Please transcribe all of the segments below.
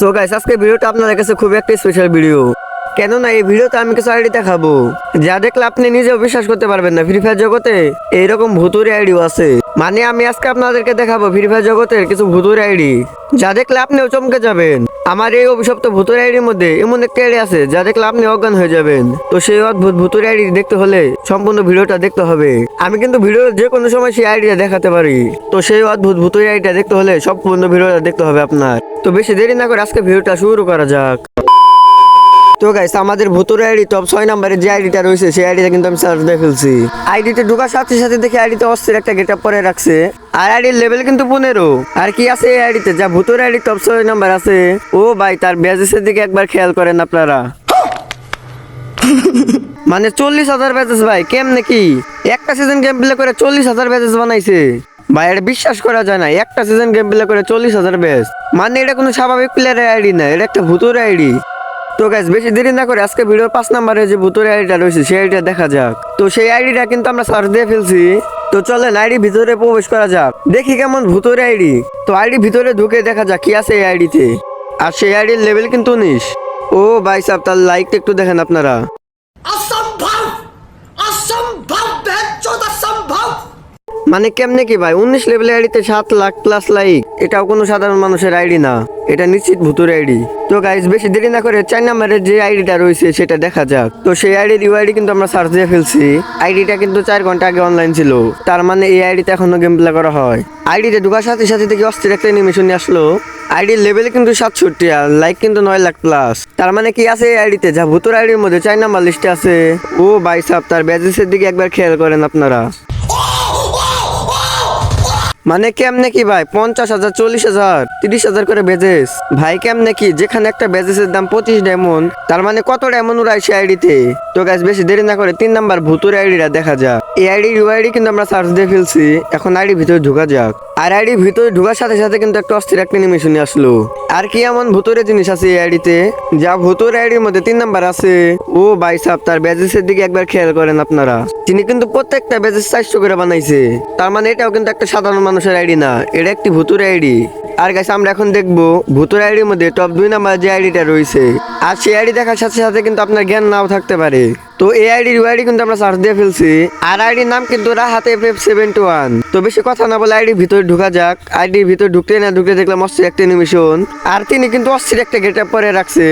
So guys আজকে ভিডিওটা আপনাদের কাছে খুব একটা স্পেশাল ভিডিও কেননা এই ভিডিওতে আমি কিছু আইডি দেখাবো। যা দেখলে আপনি নিজেও বিশ্বাস করতে পারবেন না ফ্রি ফায়ার জগতে এইরকম ভুতুরি আইডিও আছে। মানে আমি আজকে আপনাদেরকে দেখাবো ফ্রি ফায়ার জগতের কিছু ভুতুরি আইডি। যা দেখলে আপনিও চমকে যাবেন। আমার এই অভিশপ্ত ভুতুর আইডির মধ্যে এমন একটা আইডি আছে, যা দেখলে আপনি অজ্ঞান হয়ে যাবেন। তো সেই অদ্ভুত ভুতুর আইডি দেখতে হলে সম্পূর্ণ ভিডিওটা দেখতে হবে। আমি কিন্তু ভিডিও যে কোনো সময় সেই আইডিয়া দেখাতে পারি। তো সেই অদ্ভুত ভুতুরি আইডিটা দেখতে হলে সম্পূর্ণ ভিডিওটা দেখতে হবে আপনার। তো বেশি দেরি না করে আজকে ভিডিওটা শুরু করা যাক। তো গাইস আমাদের ভুতুরে আইডি টপ ছয় নাম্বারে যে আইডিটা রয়েছে, সেই আইডিটা কিন্তু আমি সার্চ দিয়ে ফেলছি। আইডিতে ঢোকার সাথে সাথে দেখি আইডিতে অস্থির একটা গেট আপ পরে রাখছে। আর আইডির লেভেল কিন্তু পনেরো। আর কি আছে এই আইডিতে? যা ভুতুরে আইডি টপ ছয় নাম্বার আছে। ও ভাই, তার ব্যাজেসের দিকে একবার খেয়াল করেন আপনারা। মানে চল্লিশ হাজার ব্যাচেস ভাই, কেমনে কি? একটা সিজন গেম প্লে করে চল্লিশ হাজার ব্যাচেস বানাইছে। ভাই, এটা বিশ্বাস করা যায় না, একটা সিজন গেম প্লে করে চল্লিশ হাজার ব্যাচ মানে এটা কোনো স্বাভাবিক প্লেয়ারের আইডি না, এটা একটা ভুতুর আইডি। তো গাইজ বেশি দেরি না করে আজকে ভিডিওর পাঁচ নাম্বারে যে ভুতুরে আইডিটা রয়েছে সেই আইডিটা দেখা যাক। তো সেই আইডিটা কিন্তু আমরা সার্চ দিয়ে ফেলছি। তো চলেন আইডি ভিতরে প্রবেশ করা যাক। দেখি কেমন ভুতুরে আইডি। তো আইডি ভিতরে ঢুকে দেখা যাক কি আছে এই আইডিতে। আর সেই আইডির লেভেল কিন্তু উনিশ। ও ভাই সাহেব তার লাইকটা একটু দেখেন আপনারা। মানে কেমনে কি ভাই? উনিশ লেভেলের আইডিতে সাত লাখ প্লাস লাইক এটাও কোনো সাধারণ মানুষের আইডি না। এটা নিশ্চিত ভুতুর আইডি। তো গাইজ বেশি দেরি না করে চার নাম্বারের যে আইডিটা রয়েছে সেটা দেখা যাক। তো সেই আইডির ইউআইডি কিন্তু আমরা সার্চ দিয়ে ফেলছি। আইডিটা কিন্তু চার ঘণ্টা আগে অনলাইন ছিল। তার মানে এই আইডিতে এখনও গেম প্লে করা হয়। আইডিতে ঢোকার সাথে সাথে দেখি অস্থির একটা অ্যানিমেশন নিয়ে আসলো। আইডির লেভেল কিন্তু সাতষট্টি আর লাইক কিন্তু নয় লাখ প্লাস তার মানে কি আছে এই আইডিতে? যা ভুতুর আইডির মধ্যে চার নাম্বার লিস্টে আছে। ও সাহেব তার ব্যাজেসের দিকে একবার খেয়াল করেন আপনারা। মানে কেম নাকি ভাই? পঞ্চাশ হাজার, চল্লিশ হাজার, তিরিশ হাজার করে বেজেস ভাই, কেমনে নাকি যেখানে একটা বেজেসের দাম পঁচিশ ডায়মন্ড, তার মানে কত ডায়মন্ড উড়াই সে আইডিতে? তো গাছ বেশি দেরি না করে তিন নাম্বার ভুতুর আইডিটা দেখা যাক। এই আইডি ইউআইডি কিন্তু আমরা সার্চ দিয়ে ফেলছি। এখন আইডি ভিতরে ঢুকা যাক। আর আইডি ভিতরে ঢুকার সাথে সাথে কিন্তু একটা অস্থির একটা নিমিশনে আসলো। আর কি এমন ভুতুরে জিনিস আছে এই আইডিতে? যা ভুতুর আইডির মধ্যে তিন নাম্বার আছে। ও ভাই সাহেব তার বেজেসের দিকে একবার খেয়াল করেন আপনারা। তিনি কিন্তু প্রত্যেকটা বেজেস চারশো করে বানাইছে। তার মানে এটাও কিন্তু একটা সাধারণ মানুষের আইডি না, এটা একটি ভুতুর আইডি। আর গাছ আমরা এখন দেখব ভুতুর আইডির মধ্যে টপ দুই নাম্বার যে আইডিটা রয়েছে। আর সেই আইডি দেখার সাথে সাথে কিন্তু আপনার জ্ঞান নাও থাকতে পারে। তো এই আইডির আইডি কিন্তু আমরা সার্চ দিয়ে ফেলছি। আর আইডির নাম কিন্তু রাহাতে এফ সেভেন টু ওয়ান তো বেশি কথা না বলে আইডির ভিতরে ঢুকা যাক। আইডির ভিতরে ঢুকতে না ঢুকতে দেখলাম অস্থির একটা অ্যানিমেশন আর তিনি কিন্তু অস্থির একটা গেট পরে রাখছে।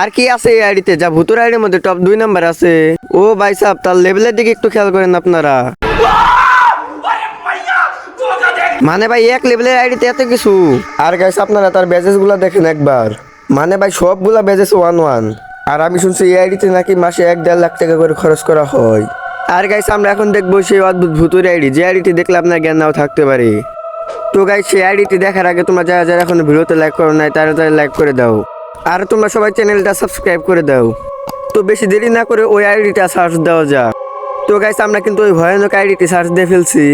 আর কি আছে এই আইডিতে? যা ভুতুর আইডির মধ্যে টপ দুই নাম্বার আছে। ও ভাই সাহেব, তার লেভেলের দিকে একটু খেয়াল করেন আপনারা। মানে ভাই, এক লেভেলের আইডিতে এত কিছু? আর গাইস আপনারা তার ব্যাজেসগুলা দেখেন একবার। মানে ভাই, সবগুলা ব্যাজেস ওয়ান ওয়ান আর আমি শুনছি এই আইডিতে নাকি মাসে এক দেড় লাখ টাকা করে খরচ করা হয়। আর গাইস আমরা এখন দেখব সেই অদ্ভুত ভুতুর আইডি যে আইডিটি দেখলে আপনার জ্ঞান নাও থাকতে পারে। তো গাইস সেই আইডিটি দেখার আগে তোমরা যারা যারা এখন ভিডিওতে লাইক করো নাই, তারা তারা লাইক করে দাও। আর তোমরা সবাই চ্যানেলটা সাবস্ক্রাইব করে দাও। তো বেশি দেরি না করে ওই আইডিটা সার্চ দেওয়া যাক। তো গাইস আমরা কিন্তু ওই ভয়ানক আইডিটি সার্চ দিয়ে ফেলছি।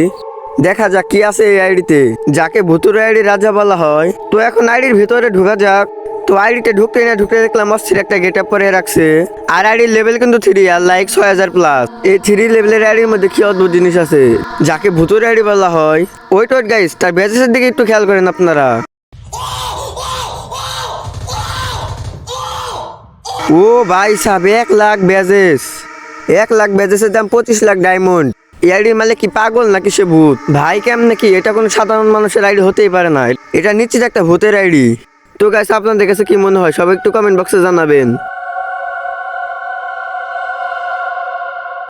দেখা যাক কি আছে এই আইডিতে। যাকে ভুতুর আইডি রাজা বলা হয়, তো এখন আইডির ভিতরে ঢুকা যাক। তো আইডিতে ঢুকতে না ঢুকতে দেখলাম অস্থির একটা গেট আপ করে রাখছে। আর আইডির লেভেল কিন্তু থ্রি আর লাইক ছয় হাজার প্লাস এই থ্রি লেভেলের আইডির মধ্যে কি অদ্ভুত জিনিস আছে? যাকে ভুতুর আইডি বলা হয় ওই টোট গাইস তার ব্যাচেসের দিকে একটু খেয়াল করেন আপনারা। ও ভাই সাহেব, এক লাখ ব্যাজেস এক লাখ ব্যাজেসের দাম পঁচিশ লাখ ডায়মন্ড এই আইডির মালিক কি পাগল নাকি সে ভূত? ভাই কেম নাকি এটা কোনো সাধারণ মানুষের আইডি হতেই পারে না। এটা নিশ্চিত একটা ভূতের আইডি তো গাছ আপনাদের কাছে কি মনে হয়? সব একটু কমেন্ট বক্সে জানাবেন।